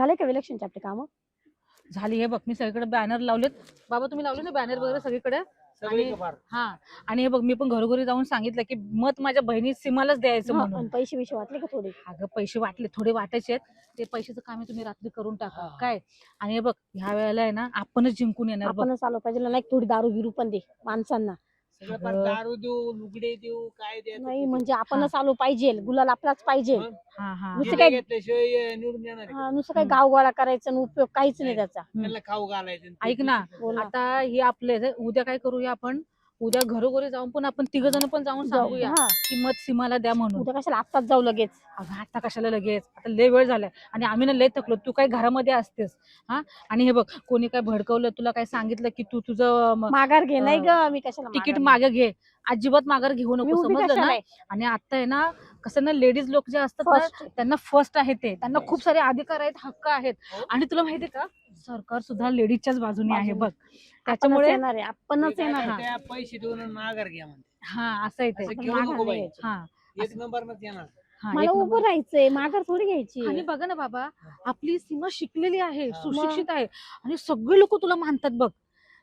झाले का इलेक्शनचे आपले काम? झाली हे बघ मी सगळीकडे बॅनर लावलेत. बाबा तुम्ही लावले ना बॅनर वगैरे सगळीकडे? सगळी आणि-. हा आणि हे बघ मी पण घरोघरी जाऊन सांगितलं की मत माझ्या बहिणी सीमालाच द्यायचं म्हणून. पैसे बिशे वाटले का थोडे? अगं पैसे वाटले थोडे वाटायचे आहेत. ते पैशाचं काम तुम्ही रात्री करून टाका. काय? आणि हे बघ ह्या वेळेला आहे ना आपणच जिंकून येणार आपणच आलो पाहिजे नाही थोडी दारू बिरू पण दे माणसांना. सगळं फार अगं. दारू देऊ लुगडे देऊ काय द्यायचं नाही म्हणजे आपणच आलो पाहिजे गुलाल आपलाच पाहिजे मग? हा हा नुसतं काय- घेतल्याशिवाय अं, निवडून येणार आहे का? हा, नुसतं काही गाव गोळा करायचा आणि उपयोग काहीच नाही त्याचा त्यांना खाऊ घालायचं ऐक ना. बोल ना. आता हे आपले जे- उद्या काय करूया आपण उद्या घरोघरी जाऊन पण आपण तिघ जण पण जाऊन जाऊ सांगूया हा की मत सीमाला द्या म्हणून. उद्या कशाला? आत्ताच जाऊ लगेच. अगं आता कशाला लगेच? आता लय वेळ झालाय. आणि आम्ही ना लय थकलो. तू काय घरामध्ये असतेस हा? आणि हे बघ कोणी काय भडकवलं तुला काय सांगितलं की तू तुझं म- माघार घे नाही ग मी कशाला तिकीट माघार मागे घे. अजिबात माघार घेऊ घेऊ? मी नको उभी समजलं कशाला ना आहे? आणि आता आहे ना कसं ना लेडीज लोक जे असतात ना First. त्यांना फर्स्ट आहे ते त्यांना खूप सारे अधिकार आहेत हक्क आहेत हो. आणि तुला माहितीये का सरकार सुद्धा लेडीजच्याच बाजूने आहे. बघ आपणच त्याच्यामुळे येणार आहे आपणच ते येणार आहे. पैसे देऊन आणि माघार घ्या म्हणते हा असं आहे ते असं आपण घेऊ माघार नको नाही बाई घ्यायची. हा एक नंबर नच येणार हा मला एक उभं. राहायचंय माघार थोडी घ्यायची आणि बघा ना बाबा आपली सीमा शिकलेली आहे हा. सुशिक्षित आहे आणि सगळे लोक तुला मानतात बघ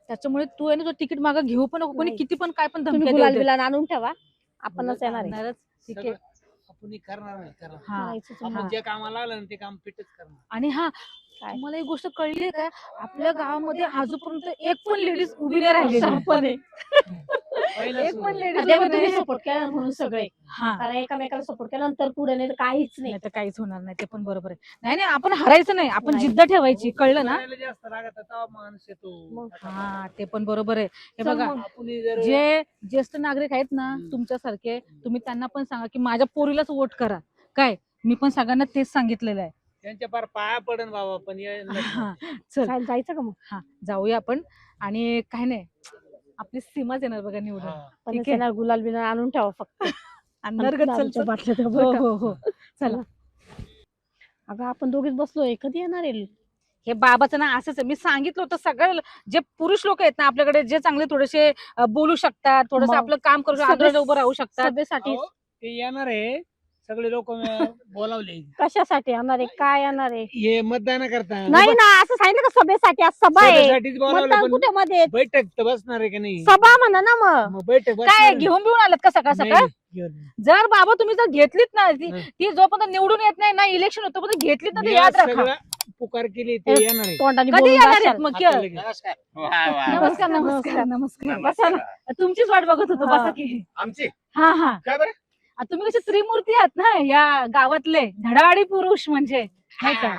त्याच्यामुळे तू आहे ना तो तिकीट मागं घेऊ पण नको कोणी नाही. किती पण काय पण तुम्ही धमक्या गुलाल देऊ दे. बिलाल आणून ठेवा आपणच येणार आहे आणणारच. ठीक आहे सगळं आपण हे करणार नाही करणार हा. आपण जे कामाला आलं ना ते काम फिटच करणार आणि हा? तुम्हाला एक गोष्ट कळली काय आपल्या गावामध्ये आजपर्यंत एक पण लेडीज उभी नाही पण आहे. पहिलं एक. पण लेडीज सपोर्ट केला म्हणून सगळे. हा. कारण एकामेकाला सपोर्ट केला नंतर पुढे नाही तर काहीच नाही. नाही तर काहीच होणार नाही ते पण बरोबर आहे. नाही नाही आपण हरायचं नाही. आपण. जिद्द ठेवायची कळलं ना? हा ते पण बरोबर आहे. हे बघा जे ज्येष्ठ नागरिक आहेत ना. तुमच्यासारखे तुम्ही त्यांना पण सांगा की माझ्या पोरीलाच वोट करा. काय? मी पण सगळ्यांना तेच सांगितलेलं आहे. त्यांच्या फार पाया पडन बाबा पण ये- हा, चल. जायचं का मग? हा जाऊया आपण. आणि काय नाही आपली सीमाच येणार बघा निवडून. हा. पण ठीक आहे. येणार गुलाल बिलाल आणून ठेवा फक्त. दारूच्या. बाटल्या हो का? हो हो. चला. अगं आपण दोघीच बसलोय कधी येणार आहे. हे बाबाचं ना असंच आहे. मी सांगितलं होतं सगळे जे पुरुष लोक आहेत ना आपल्याकडे जे चांगले थोडेसे अ, बोलू शकतात थोडस मग आपलं काम करू शकतात सगळे- उभं राहू शकतात. सभेसाठी अहो, ते येणार आहे. सगळे लोक बोलावले. कशासाठी येणार आहे? काय येणार आहे? हे मतदान करता. नाही ना असं सांगितलं का सभेसाठी? आज सभा आहे. सभेसाठीच बोलावलं मतदान पण कुठे मध्ये बैठक तर बसणार आहे का नाही? सभा म्हणा ना मग. मग बैठक काय बसणार घेऊन बिऊन आलात का सकाळ सकाळ? घेऊन. जर बाबा तुम्ही जर घेतलीत ना ती हं. ती जोपर्यंत निवडून येत नाही ना इलेक्शन होतं पण घेतलीत ना ते मी याद राखा. पुकार केली ते येणार आहे. तोंडाने कधी बोलून येणार आहेत जाशाल. मग. नमस्कार. वा वा नमस्कार नमस्कार नमस्कार. बसा ना. तुमचीच वाट बघत होतो. बसा की. आमची? हा हा. काय बरं? तुम्ही कसे त्रिमूर्ती आहात ना या गावातले धडाडी पुरुष म्हणजे नाही का?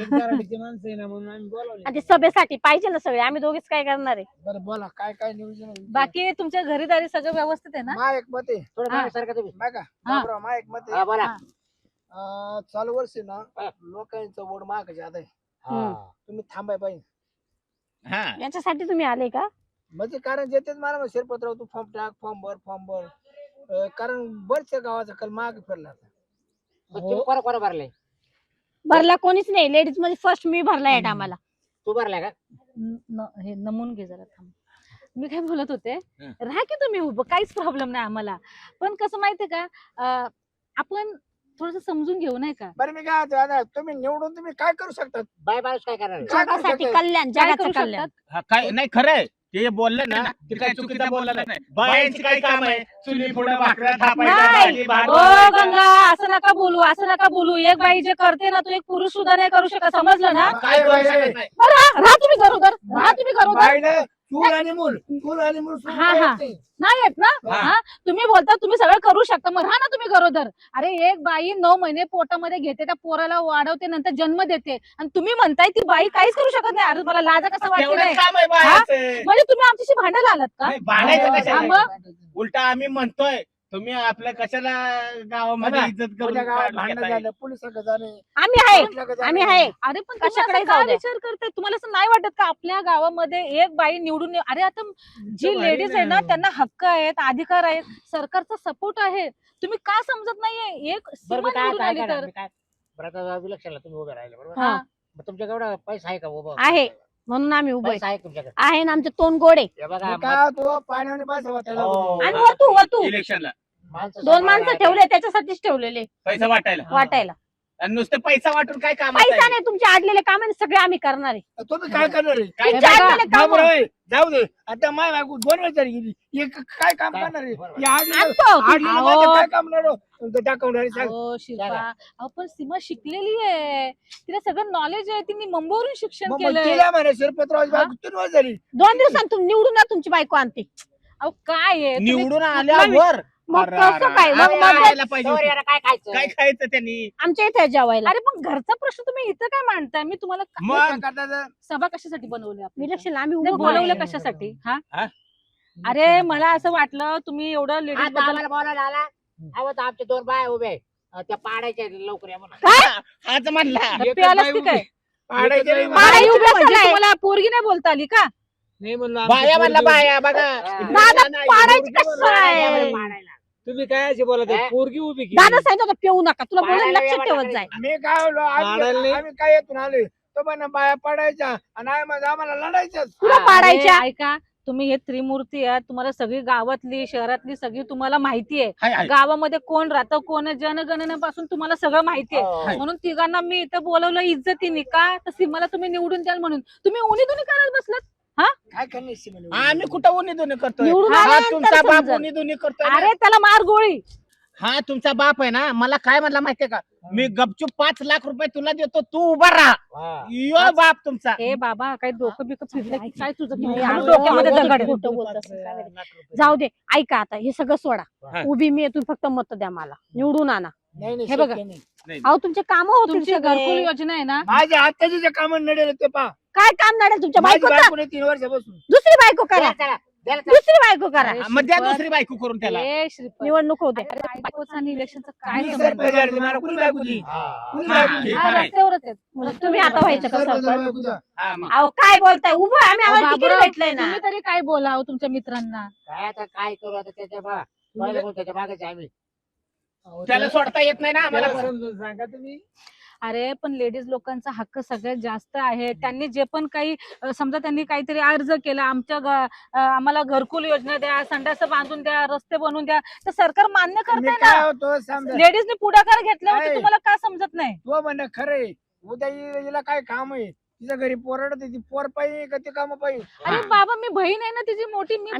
एक कराडीची माणसं आहे ना म्हणून आम्ही बोलावले. आणि ते सभेसाठी पाहिजे ना सगळे आम्ही दोघीच काय करणार आहे? बरं बोला काय काय नियोजन आहे? बाकी तुमच्या घरीदारी सगळं व्यवस्थित आहे ना? मा एक मत आहे. थोडं हा. मागे सरका तुम्ही. बघा हा. बाबराव, मा एक मत हा, आहे बोला. हा. अं, चालू वर्षी ना हा. लोकांचं वोट महाग ज्यादा आहे. हा. तुम्ही थांबाय पाहिजे हा. याच्यासाठी तुम्ही आले का? म्हणजे कारण जेतेच मला मग शिरपतराव तू फॉर्म टाक फॉर्म भर फॉर्म भर. अं, कारण बरच्या गावाचा कल महाग फिरला आता. मग तुम्ही कोणा कोणा भरले? भरला कोणीच नाही. लेडीजमध्ये फर्स्ट मी भरला आहे आम्हाला तू भरलाय का? न- न- हे नमून घे जरा थांब. मी काय बोलत होते? हं. राहा की तुम्ही उभं काहीच प्रॉब्लेम नाही आम्हाला. पण कसं माहितीये का? अं, आपण थोडस समजून घेऊ नाही का? बरं मी काय म्हणतो, आता तुम्ही निवडून तुम्ही काय करू शकतात? बाय माणूस काय करणार? आहे? काय करू जगासाठी शकतात? कल्याण काय जगाचं करू कल्याण. शकतात? हा काय नाही खरं आहे. ते बोलले ना ते काय चुकीचं बोललं नाही. बायांची काय काम आहे. चुली पुढे भाकऱ्या थापायच्या नाही. भाजी भात ओ. गंगा असं नका बोलू असं नका बोलू. एक बाई जे करते ना तो एक पुरुष सुद्धा नाही करू शकत. समजलं ना? काय करू शकत नाही. राहा राहा तुम्ही गरोदर राहा तुम्ही गरोदर बाईला चूल आणि मूल. चूल आणि मूल सोडून हा, हा. येत? नाही. नाही येत ना? हा. हा? तुम्ही बोलता तुम्ही सगळं करू शकता. मग राहा ना तुम्ही गरोदर. अरे एक बाई नऊ महिने पोटामध्ये घेते त्या पोराला वाढवते नंतर जन्म देते. आणि तुम्ही म्हणताय ती बाई काहीच करू शकत नाही. अरे मला लाजा कसं वाटत तेवढंच नाही काम आहे? बायांचं. म्हणजे तुम्ही आमच्याशी भांडायला आलात का? नाही, भांडायचं हा, कशाला? मग? उलटा आम्ही म्हणतोय तुम्ही आपल्या कशाला गावामध्ये बघा, इज्जत करून उद्या गावात काढून भांडणं घेताय? झालं पोलिसाकडे जाणे आम्ही आहे जाणे. आम्ही आहे अरे पण तुम्ही कशाकडे असं जाऊ काय द्या. विचार करताय तुम्हाला असं नाही वाटत का आपल्या गावामध्ये एक बाई निवडून ये- अरे आता जी भारी लेडीज आहे ना ना. त्यांना हक्क आहेत अधिकार आहेत सरकारचा सपोर्ट आहे तुम्ही का समजत नाहीये एक बरं सीमा मी काय निवडून काय आली करणार? तर मी काय बरं आता विलक्षणला तुम्ही उभे राहिले बरोबर हा. मग तुमच्याकडे एवढा पैसा आहे का उभं आहे. म्हणून आम्ही उभे पैसा आहे तुमच्याकडे. आहे ना आमचे तोंड गोडे हे बघा मी काय तो पाण्याने पैसा वाटायला हो. लागलो. आणि वतू वतू. इलेक्शनला माणसं दोन माणसं ठेवले त्याच्यासाठीच ठेवलेले. पैसा वाटायला. वाटायला. आणि नुसतं पैसा वाटून काय काम पैसा नाही तुमचे आडलेले काम आहे ना, सगळे आम्ही करणार आहे. तुम्ही काय करणार आहे? काय तुमचे बघा, आडलेले काम बाबराव, ए, जाऊ दे. आता माय बायको दोन वेळ तरी गेली. हे क- काय काम काय? करणार आहे? बरोबर. हे आणतो. अहो. माझं काय काम नाही राव. तुमचं टाकून राहिले सांग. हो शिल्पा. अहो पण सीमा शिकलेली आहे. तिला सगळं नॉलेज आहे. तिने मुंबईवरून शिक्षण मग- मग केलंय. तिला म्हणा शिरपतराव बायको तीन वेळ झाली. दोन दिवसांत तुम्ही निवडून या तुमची बायको आणते. अहो काय आहे? तुम्ही- निवडून आल्यावर मग अरे, कसं काय? अरे, मग अरे, मग- यायला पाहिजे तर होतं. याला काय खायचं काय खायचं त्यांनी आमच्या इथे जेवायला अरे पण घरचा प्रश्न तुम्ही इथं काय मांडताय मी तुम्हाला मग करता? सभा कशासाठी बनवली आपली इलेक्शन आम्ही नाही, उभं बोलवलं बोलवलं कशासाठी हा हा? अरे मला असं वाटलं तुम्ही एवढं लेडीज आता बद्दल आम्हाला बोलायला आला अहो तर आमचे दोन बाय उभे आहे. अं, त्या पाडायच्या लवकर या म्हणून म्हणला एकच प्यायलाच बाई की काय उभी. पाडायचं नाही पाडायचं मला. उभी असेल म्हणजे काय? तुम्हाला पोरगी नाही बोलता आली का नाही म्हणलं आमचं बाया म्हणला पोरगी- बाया बघा दादा पाडायची कसं. आहे? पाडायला. तुम्ही काय असे बोलत आहे? हा? पोरगी उभी केली. दादा सांगितलं होतं पिऊ नका. तुला बोलून लक्षात ठेवत जाय. मी काय बोललो? आम्ही. आम्ही काय येतून आलोय तो पण बाया पडायच्या आणि आम्ही- आम्हाला लढायचं तुला अरे, पाडायच्या? ऐका तुम्ही हे त्रिमूर्ती आहे तुम्हाला सगळी गावातली शहरातली सगळी तुम्हाला माहिती आहे. हाय, हाय. गावामध्ये कोण राहतं कोण आहे, जनगणनेपासून तुम्हाला सगळं माहिती आहे. हो. म्हणून तिघांना मी इथं बोलवलं इज्जतीने. का? तर सीमाला तुम्ही निवडून द्याल म्हणून. तुम्ही उनी दुनी करायला बसलात? काय करणार सिमन? आम्ही कुठं उन्ही दोन्ही करतोय निवडून हा आल्यानंतर तुमचा बाप समजेल. उन्ही दोन्ही करतोय ना. अरे त्याला मार गोळी हा तुमचा बाप आहे ना मला काय म्हणला माहितीये का मी गपचूप पाच लाख रुपये तुला देतो तू उभा राहा हा. यो बाप तुमचा ए बाबा काही डोकं बिकं फिरलं की काय तुझं डोक्यामध्ये दगड आहे. खोटं बोलत असेल काय माहिती. लाख रुपये. जाऊ दे ऐका आता हे सगळं सोडा हा. उभी मी आहे, तुम्ही फक्त मत द्या मला निवडून आणा नाही नाही हे बघा. अहो तुमचे काम होतील तुमची सगळे. घरकुल योजना आहे ना माझ्या हाताचे जे काम नडेल ते पा काय काम नडेल तुमच्या माझी बायकोचं बायको नाही तीन वर्षापासून दुसरी बायको करा. दुसरी बायको करा मग द्या श्रीपत. दुसरी बायको करून त्याला ए. निवडणूक होते अरे, बायकोचं आणि इलेक्शनचं काय मी संबंध? सरपंच आहे, मला कुणी बायको दिली? कुणी हा, बायको दिली? हा, खरं आहे. रस्त्यावरच आहेत. मग तुम्ही आता व्हायचं का सरपंच सरपंच? बायकोचा. हा, मग. अहो काय बोलताय उभं आम्ही आम्हाला तिकीट बाबूराव, भेटलंय ना तुम्ही तरी काय बोलाव तुमच्या मित्रांना काय आता काय करू आता त्याच्या बा पहिलं बोल त्याच्या मागायचे आम्ही त्याला सोडता येत नाही ना आम्हाला सांगा तुम्ही अरे पण लेडीज लोकांचा हक्क सगळ्यात जास्त आहे. त्यांनी जे पण काही समजा त्यांनी काहीतरी अर्ज केला आमच्या आम्हाला घरकुल योजना द्या संडास बांधून द्या रस्ते बनवून द्या तर सरकार मान्य करते काय ना. होतो समजा? लेडीजने पुढाकार घेतल्यावरती नाही. तुम्हाला का समजत नाही? तो म्हणणं खरंय उद्या हि- हिला काय काम आहे? तिच्या घरी पोराडत ती पोर पाहिजे का ते काम पाहिजे अरे हा. बाबा मी बहीण आहे ना तिची मोठी मी.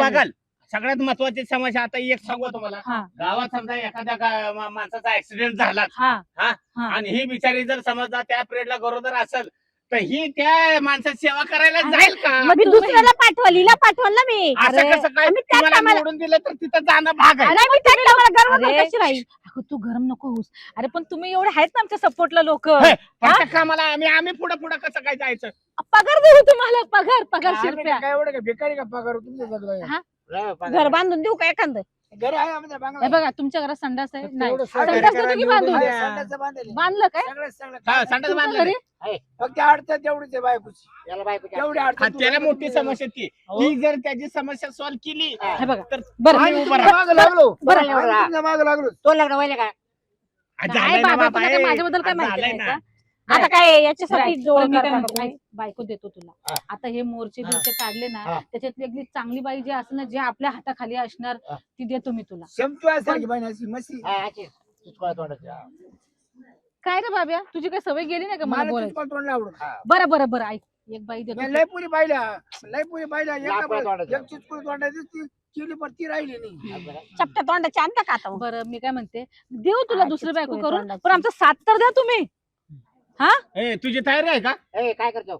बघाल. सगळ्यात महत्वाची समस्या आता एक सांगू तुम्हाला. हा. गावात समजा एखाद्या गा- मा- माणसाचा ऍक्सिडेंट झाला. हा. हा? हा. आणि ही बिचारी जर समजा त्या पिरियडला गरोदर असेल तर ही त्या माणसाची सेवा करायला जाईल का? मग दुसऱ्याला पाठवल हिला पाठवल ना मी. असं कसं काय? आम्ही त्याच तुम्हाला कामाला- निवडून दिलं तर तिथं जाणं भाग आहे. नाही, मी त्याच कामाला गर्व अरे, कशी राहील? अगं, तू गरम नको होस अरे पण तुम्ही एवढे आहेत ना आमच्या सपोर्टला लोक. हे, प्रत्येक कामाला आम्ही आम्ही पुढे पुढे कसं काय जायचं? पगार देऊ तुम्हाला पगार पगार आम्ही काय एवढं काय? बेकारी का पगार? तुमच्या सगळं. हा? घर बांधून देऊ का एखादं? घरी आहे आमच्या हे बघा तुमच्या घरात संडास आहे? नाही. एवढं संडास देतो की बांधून. बांधलं काय? सगळं सगळं हा, संडास तुमच्या बांधलेलं. घरी? आहे. फक्त अडचण तेवढीच आहे बायकोची. याला बायको तेवढी हा, त्याला मोठी समस्या ती. ही जर त्याची समस्या सॉल्व्ह केली हे. बघा. तर बरं. आम्ही उभं तुमच्या मागं लागलो. बरं, आम्ही एवढं. तुमच्या मागं लागलो. तो लग्न व्हायला का? काय झालंय ना बाबा बाबा, तुला काय ए, माझ्याबद्दल काय माहिती झालंय नाही ना. आता काय याच्यासाठी बरं, जोड मी काय करता म्हणते, का ऐक, बायको देतो तुला हा. आता हे मोर्चे हा. बिरचे काढले ना हा. त्याच्यातली अगदी चांगली बाई जी असणार जे आपल्या हाताखाली असणार हा. ती देतो मी तुला शमतू असाल की बाई अशी मशी हा, अशी. तुझ्या तोंडाची. हा. काय रे बाब्या तुझी काय सवय गेली नाही का मला मला बोलायची तुझं तोंड आवडत हा. बरं बरं बरं ऐक एक बाई देतो मी लय पुरी पाहिल्या लय पुरी पाहिल्या लाकडं तोंडाचं. एक चिचकुल तोंडाची ती केली पण ती राहिली नाही हा, बरं. चपट्या तोंडाची आणता का आता? बरं मी काय म्हणते देऊ तुला हा, दुसरी चिचकुल बायको करून तोंडाची. पण आमचा साथ तर द्या तुम्ही ए, तुझी तयारी आहे का? ए, काय करतो?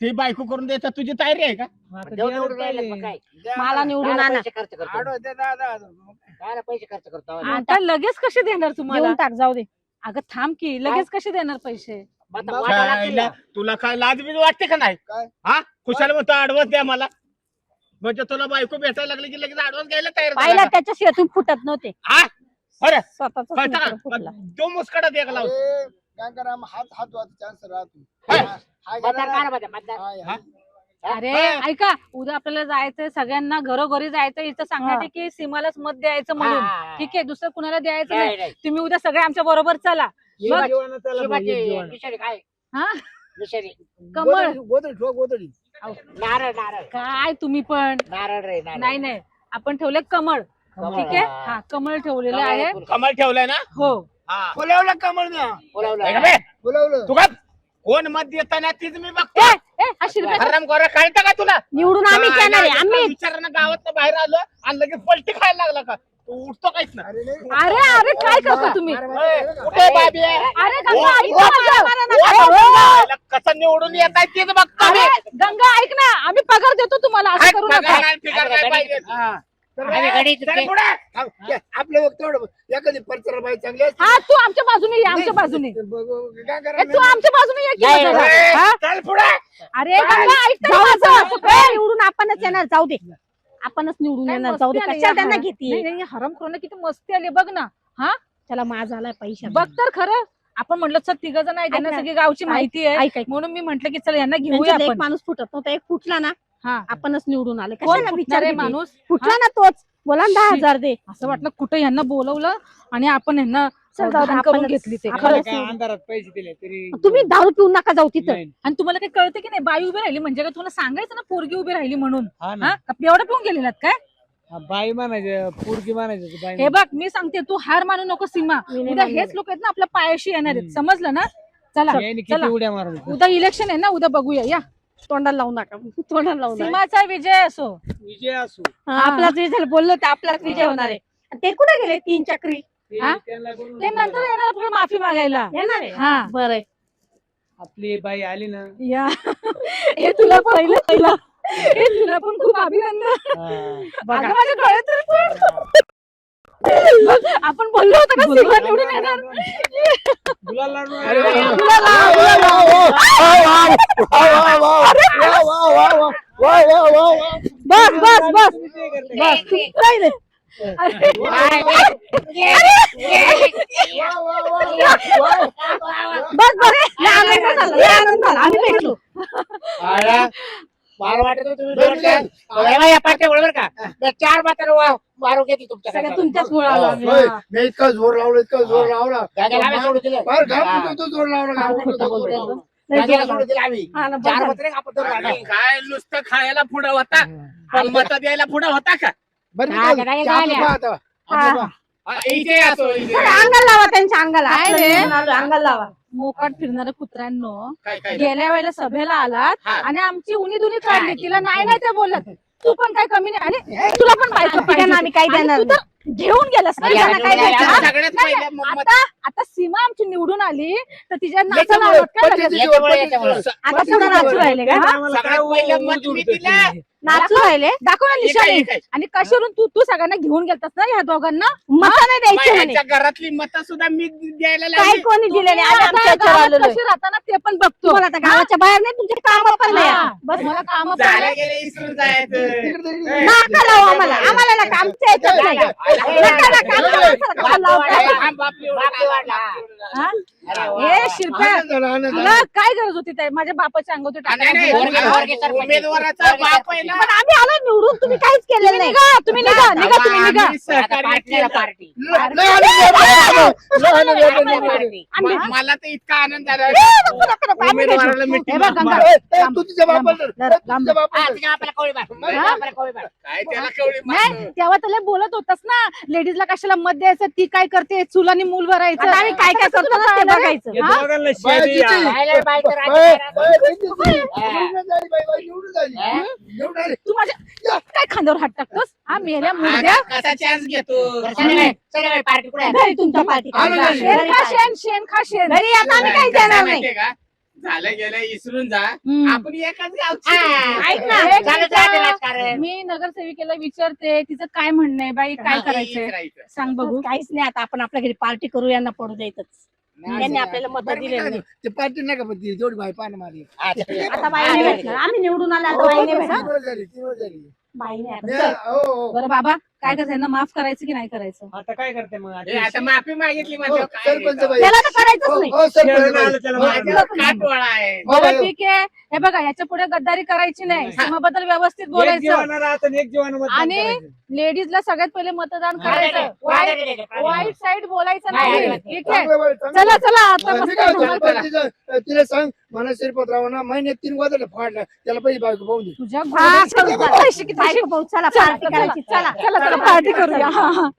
ती बायको करून द्यायचा तुझी तयारी आहे का? देव निवडून राहिलं मग काय? द्या मला. निवडून कायला आणा. पैसे खर्च करतो? आडवं दे दहा दहा हजार रुपये. कायला पैसे खर्च करतो? आता लगेच कसे देणार तुम्हाला? देऊन टाक जाऊ दे. अगं थांब की लगेच कसे देणार पैसे? वाटा लागतील. तुला काय लाज बीज वाटते का नाही? काय? हा? खुशाल म्हणतो ऍडव्हान्स द्या मला. म्हणजे तुला बायको भेटायला लागली की लगेच ऍडव्हान्स घ्यायला तयार झाला पाहिला का? त्याच्या शेतून फुटत नव्हते. हा? बरं स्वतःच कळतं फुटला. का तो मुस्कडा दे लावतो. अरे, काय करा मग हात हात चान्स राहतो. हा, गेला हा? अरे. ऐका उद्या आपल्याला जायचंय सगळ्यांना घरोघरी जायचं इथं सांगण्यात की सीमालाच मत द्यायचं म्हणून हा. ठीक आहे दुसरं कुणाला द्यायचं नाही नाही, नाही. तुम्ही उद्या सगळे आमच्या बरोबर चला एक बघ. जीवानं त्याला भाऊ, एक शिवाजी, जीवानं. निशाणी काय हा? कमळ गोधडी गोधडी ठेवा गोधडी नारळ नारळ काय तुम्ही पण नारळ रे नारळ नाही नाही आपण ठेवले कमळ कमळ, ठीक आहे हा. कमळ ठेवलेले कमळ आहे. कमल ठेवलाय ना हा. बोलावलं कमळ द्या बोलावलं. ऐका बे, बोलावलं तू का कोण मत देताना तीच मी बघतो हा हराम गोरा कळतं का तुला निवडून आम्ही येणार आहे आम्ही विचारानं गावात बाहेर आलो आणि लगेच पलटी खायला लागला का तू उठतो काहीच ना अरे. अरे अरे काय करता तुम्ही कुठे बाबी? अरे गंगा ऐक ना माझं. कसं निवडून येत आहे तेच बघतो मी. अरे गंगा ऐक ना आम्ही पगार देतो तुम्हाला असं करू पगार नका नाही, फिगार नाही पाहिजे. हा. आम्ही. हा, आपलं तेवढं. एखादी परचरा बाई चांगली असते. हा तू आमच्या बाजूने ये आमच्या बाजूने बघ, बघ, काय ए, करायचं? तू आमच्या बाजूने ये की नाही, जरा. ए, हा? चल पुढे अरे गंगा ऐक ना जाऊ माझं. दे. ए, निवडून आपणच येणार जाऊ दे आपणच निवडून काय येणार मस्ती जाऊ दे आली कशाला या त्यांना घेते नाही, नाही, हराम करून किती मस्ती आली बघ ना त्याला माझा आलाय पैसा बघ तर खरं आपण म्हटलं चल तिघ जण आहे त्यांना ऐक ना. सगळी गावची माहिती आहे ऐक ऐक म्हणून मी म्हंटल की चल यांना घेऊया त्यांच्यातला एक आपण माणूस फुटत नव्हता एक फुटला ना हा आपणच निवडून आले. कशाला फुटणार विचार? माणूस? फुटला ना तोच. बोला ना दहा. हजार दे. असं वाटलं कुठं यांना बोलवलं आणि आपण यांना घेतली ते. आपणच काय निवडून. अंधारात पैसे दिले तरी तुम्ही दारू पिऊ नका जाऊ तिथं. आणि तुम्हाला काही कळतं की नाही? बाई उभी राहिली म्हणजे काय तुला सांगायचं ना पोरगी उभी राहिली म्हणून. एवढं पिऊन गेलेलात काय? बाई म्हणायचं पोरगी म्हणायचं बाई हे बघ मी सांगते तू हार मानू नको सीमा. उद्या. हेच लोक आहेत ना आपल्या पायाशी येणार आहेत. समजलं ना? चला उद्या इलेक्शन आहे ना उद्या बघूया या. तोंडाला लावू नका. तोंडाला लावू नका. सीमाचा विजय असो. विजय असू. हा, आपलाच विजय बोललो ते आपलाच विजय होणार आहे. आणि ते कुठे गेले? तीन चक्री. हा? त्यांना करून ते नंतर येणार आपल्याला माफी मागायला. येणार आहे. हा. बरं आपली बाई आली ना. या. हे तुला पहिलं पहिलं. हे तुला पण खूप अभिनंदन. हा. अगं, माझ्या तरी. आपण बोललो होतो का? सीमा निवडून येणार. बस बस बस. बस राहिले. अरे, बस बस आनंद झाला आम्ही भेटलो मला वाटत तुम्ही बरोबर का? चार म्हातारं तुमच्याकडे सगळ्या तुमच्याच मुळे आलो आम्ही. होय, मी इतका जोर लावला इतका जोर लावला गाड्याला आम्ही सोडून दिलं. फार घाम हा. फुटतो तो जोर लावला घाम फुटतो. गाड्याला सोडून दिलं आम्ही हा ना, चार. काय नुसतं खायला पुढं होता आणि मत द्यायला पुढं होता का बरं मी काय- गाड्या चहा झाल्या. पिऊ आता. हा, आता. हा, इथे असो इथे. चला, अंगाला लावा त्यांच्या अंगाला काय रे? अंगाला लावा मोकाट फिरणाऱ्या कुत्र्यांनो काय काय गेल्या वेळेला सभेला आलात हा. आणि आमची उनी दुनी काढली तिला नाही नाही ते बोलत तू पण काय कमी नाही आणि तुला पण बायको पाहिजे तिघांना आम्ही काही आणि देणार तू तर घेऊन गेलास ना त्यांना काय घेऊन द्यायचं? गेलो. हा? सगळ्यात नाही, पहिले नाही, मत- आता आता सीमा आमची निवडून आली तर तिच्या नाचा याच्यामुळे, नावात काय पद्धतीची लागलं? याच्यामुळे, पद्धतीची याच्यामुळे. आता सुद्धा नाचू राहिले का काय आम्हाला सगळ्यात काय पहिलं उ- मत उ- मी उडतं दिलं. नाचू राहिले? दाखव ना हे काय, निशाणी. काय? आणि कशावरून तू तू सगळ्यांना घेऊन गेलतास ना ह्या दोघांना? मत नाही द्यायची म्हणे. घरातली मत सुद्धा मी द्यायला काही लागली. कोणी दिले नाही आम्ही आता आमच्या याच्यावर गावात आलेलो आहे. कशी राहताना ते पण बघतो. तुम्हाला आता गावाच्या बाहेर नाही तुमचे काम पण नाही हा, आता. बस मला काम झालं गेलं इसरून जायचं. तिकडे- तिकडे- नका लावू आम्हाला. आम्हाला नका आमच्या याच्यात नाही. नका नका आम्हाला. नका लावू. बापरे वाढला. हा? अरे वा, हे वा. शिरप्या. आनंद झाला, आनंद झाला. तुला काय गरज होती त्या माझ्या बापाच्या अंगावर नाही. उमेदवाराचा बाप आहे ना पण आम्ही आलो निवडून तुम्ही काहीच केलेलं तुम्ही नाही निघा तुम्ही निघा निघा तुम्ही निघा. पार्टी मला तर इतका आनंद झाला. उमेदवाराला हे तू तुझ्या हा. काय त्याला कवळी नाही? तेव्हा त्याला बोलत होतास ना लेडीजला कशाला मत द्यायचं ती काय करते चुलानी मूल भरायचं आम्ही काय काय करतो ना ते बघायचं हे हो, निवडून झाली, निवडून तू माझ्या काय खांद्यावर हात टाकतोस? हा मेल्या मुर्द्या कसा चान्स घेतो? पार्टी? घरी तुमच्या पार्टी आलो. शेण खा शेण शेण खा शेण. घरी आता आम्ही काही देणार नाही. झालं गेलं इसरून जा. हम्म. आपण एकाच गावची. ऐक ना, मिनिट. राजकारण. मी नगरसेविकेला विचारते तिचं काय म्हणणं आहे? बाई काय करायचंय? करायचं सांग बघू. काहीच नाही आता आपण आपल्या घरी पार्टी करू यांना पडू द्यायचंच त्यांनी आपल्याला मत बरं, मी दिले काय नाही. म्हणतो, ते पार्टी नका पण बाई पानं मारली हा, ते- आता बाई नाही भेटणार. आम्ही निवडून आले आता बाई नाही भेटणार. बाई नाही आता. हो, हो. बरं बाबा. काय करायचं यांना माफ करायचं की नाही करायचं? आता काय करते मग? हे आता माफी मागितली हो, म्हणजे काय? सरपंच रे? बाई. त्याला तर करायचंच हो, नाही. हो, सरपंच शेरण बाई. आलं त्याला हो, मारायला. काटवाळा आहे. हो, बरं बाई. ठीक आहे. हे बघा याच्यापुढे गद्दारी करायची नाही. सीमाबद्दल व्यवस्थित एक बोलायचं. जीवानं राहतं आणि एक जीवानं मतदान आणि करायचं. लेडीजला सगळ्यात पहिले मतदान करायचं. वाईट साईड बोलायचं नाही, ठीक आहे. चांगलं बाई, चांगलं. चला. चला आता मी मस्त काय धमाल म्हणतो, करा. तिचं- तिला सांग मला शिरपतराव ना महिन्यात तीन वाजता फाडला. त्याला पहिली बायको पाहून दे. तुझ्या हा, पैसे पार्टी करायची. चला चला. पार्टी करूया हा, हा.